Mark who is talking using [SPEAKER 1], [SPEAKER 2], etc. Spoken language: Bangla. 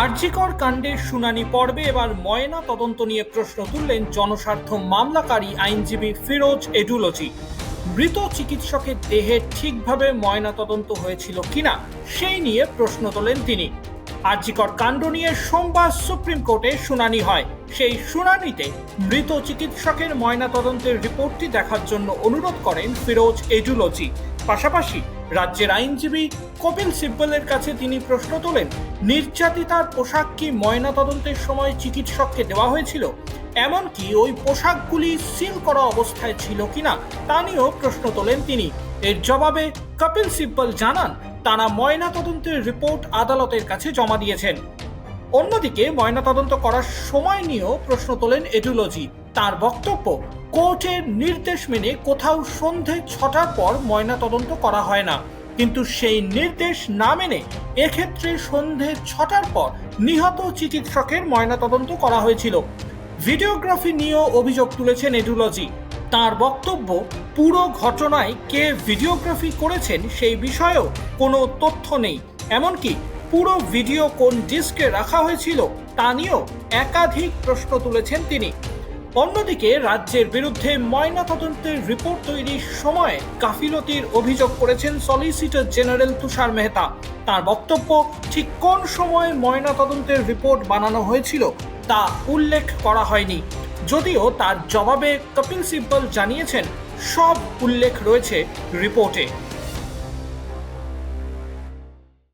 [SPEAKER 1] আরজিকর কাণ্ডের শুনানি পর্বে এবার ময়না তদন্ত নিয়ে প্রশ্ন তুললেন জনস্বার্থ মামলাকারী আইনজীবী ফিরোজ এডুলজি। মৃত চিকিৎসকের দেহে ঠিকভাবে ময়না তদন্ত হয়েছিল কিনা, সেই নিয়ে প্রশ্ন তোলেন তিনি। আরজিকর কাণ্ড নিয়ে সোমবার সুপ্রিম কোর্টে শুনানি হয়। সেই শুনানিতে মৃত চিকিৎসকের ময়না তদন্তের রিপোর্টটি দেখার জন্য অনুরোধ করেন ফিরোজ এডুলজি। পাশাপাশি রাজ্যের আইনজীবী কপিল সিব্বলের কাছে তিনি প্রশ্ন তোলেন, নির্যাতিতার পোশাক কি ময়না তদন্তের সময় চিকিৎসককে দেওয়া হয়েছিল? এমনকি ওই পোশাকগুলি সিল করা অবস্থায় ছিল কিনা তা নিয়েও প্রশ্ন তোলেন তিনি। এর জবাবে কপিল সিব্বল জানান, তারা ময়না তদন্তের রিপোর্ট আদালতের কাছে জমা দিয়েছেন। অন্যদিকে ময়নাতদন্ত করার সময় নিয়েও প্রশ্ন তোলেন এডুলজি। তার বক্তব্য কোর্টের নির্দেশ মেনে কোথাও সন্ধে ছটার পর ময়নাতদন্ত করা হয় না। কিন্তু সেই নির্দেশ না মেনে এক্ষেত্রে সন্ধে ছটার পর নিহত চিকিৎসকের ময়নাতদন্ত করা হয়েছিল। ভিডিওগ্রাফি নিয়েও অভিযোগ তুলেছেন এডুলজি তার বক্তব্য, পুরো ঘটনায় কে ভিডিওগ্রাফি করেছেন সেই বিষয়েও কোনো তথ্য নেই। এমনকি পুরো ভিডিও কোন ডিস্কে রাখা হয়েছিল তা নিয়েও একাধিক প্রশ্ন তুলেছেন তিনি। অন্যদিকে রাজ্যের বিরুদ্ধে ময়নাতদন্তের রিপোর্ট তৈরির সময় গাফিলতির অভিযোগ করেছেন সলিসিটর জেনারেল তুষার মেহতা। তার বক্তব্য, ঠিক কোন সময় ময়নাতদন্তের রিপোর্ট বানানো হয়েছিল তা উল্লেখ করা হয়নি। যদিও তার জবাবে কপিল সিব্বল জানিয়েছেন, সব উল্লেখ রয়েছে রিপোর্টে।